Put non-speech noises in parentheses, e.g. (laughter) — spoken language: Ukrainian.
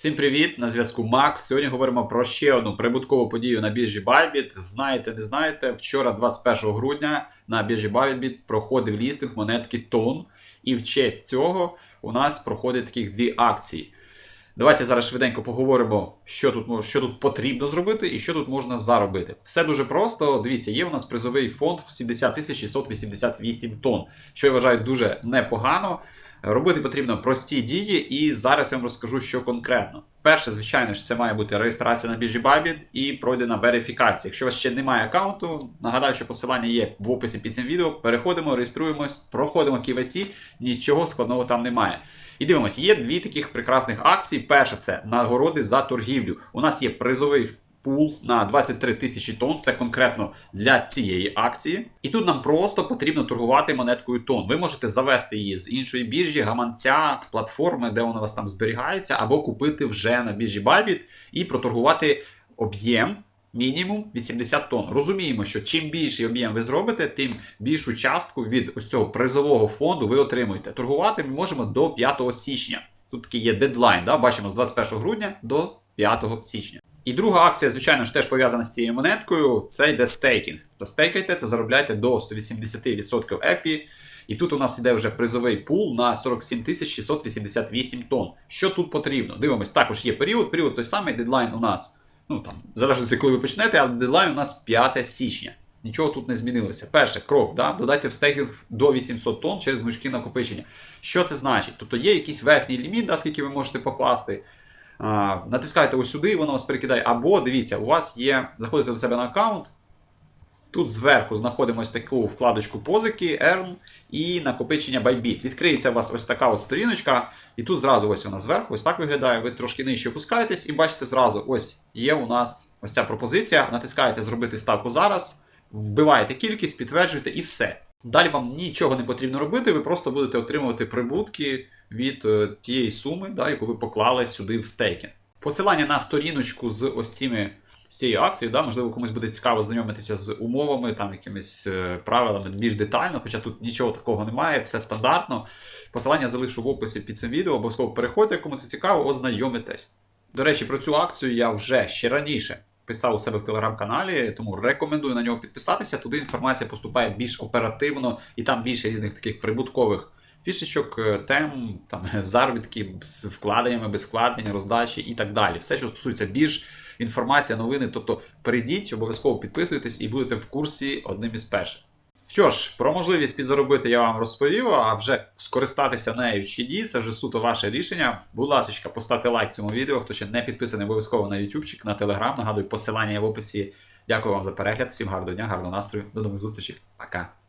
Всім привіт! На зв'язку Макс. Сьогодні говоримо про ще одну прибуткову подію на біржі Bybit. Знаєте, не знаєте, вчора, 21 грудня, на біржі Bybit проходив лістинг монетки Тон. І в честь цього у нас проходять таких дві акції. Давайте зараз швиденько поговоримо, що тут, мож- що тут потрібно зробити і що тут можна заробити. Все дуже просто. Дивіться, є у нас призовий фонд в 70 688 тонн, що я вважаю дуже непогано. Робити потрібно прості дії, і зараз я вам розкажу, що конкретно. Перше, звичайно ж, це має бути реєстрація на Bybit і пройдена верифікація. Якщо у вас ще немає аккаунту, нагадаю, що посилання є в описі під цим відео. Переходимо, реєструємось, проходимо KYC, нічого складного там немає. І дивимося, є дві таких прекрасних акції. Перша це нагороди за торгівлю. У нас є призовий пул на 23 тисячі тонн. Це конкретно для цієї акції. І тут нам просто потрібно торгувати монеткою тонн. Ви можете завести її з іншої біржі, гаманця, платформи, де вона у вас там зберігається, або купити вже на біржі Bybit і проторгувати об'єм. Мінімум 80 тонн. Розуміємо, що чим більший об'єм ви зробите, тим більшу частку від ось цього призового фонду ви отримуєте. Торгувати ми можемо до 5 січня. Тут такий є дедлайн, да? бачимо з 21 грудня до 5 січня. І друга акція, звичайно ж, теж пов'язана з цією монеткою. Це йде стейкінг. То стейкайте та заробляйте до 180% епі. І тут у нас іде вже призовий пул на 47 688 тонн. Що тут потрібно? Дивимось, також є період. Період той самий, дедлайн у нас, ну там, залежно коли ви почнете, але дедлайн у нас 5 січня. Нічого тут не змінилося. Перше, крок, да? додайте в стейкінг до 800 тонн через гнучки накопичення. Що це значить? Тобто є якийсь верхній ліміт, да, скільки ви можете покласти. Натискаєте ось сюди, і воно вас перекидає. Або дивіться, у вас є, заходите до себе на аккаунт. Тут зверху знаходимо ось таку вкладочку позики, Earn і накопичення Bybit. Відкриється у вас ось така от сторіночка, і тут зразу ось вона зверху, ось так виглядає. Ви трошки нижче опускаєтесь і бачите зразу, ось є у нас ось ця пропозиція. Натискаєте зробити ставку зараз, вбиваєте кількість, підтверджуєте і все. Далі вам нічого не потрібно робити, ви просто будете отримувати прибутки від е, тієї суми, да, яку ви поклали сюди в стейкінг. Посилання на сторіночку з ось цими з акцією, да, можливо, комусь буде цікаво знайомитися з умовами, там якимись е, правилами більш детально, хоча тут нічого такого немає, все стандартно. Посилання залишу в описі під цим відео, обов'язково переходьте, кому це цікаво, ознайомитесь. До речі, про цю акцію я вже ще раніше писав у себе в телеграм-каналі, тому рекомендую на нього підписатися. Туди інформація поступає більш оперативно і там більше різних таких прибуткових фішечок, е, тем, там, (laughs) заробітки з вкладеннями, без вкладення, роздачі і так далі. Все, що стосується бірж, інформація, новини. Тобто перейдіть, обов'язково підписуйтесь і будете в курсі одним із перших. Що ж, про можливість підзаробити я вам розповів, а вже скористатися нею чи ні, це вже суто ваше рішення. Будь ласка, поставте лайк цьому відео. Хто ще не підписаний, обов'язково на ютубчик, на телеграм. Нагадую, посилання в описі. Дякую вам за перегляд. Всім гарного дня, гарного настрою. До нових зустрічей. Пока.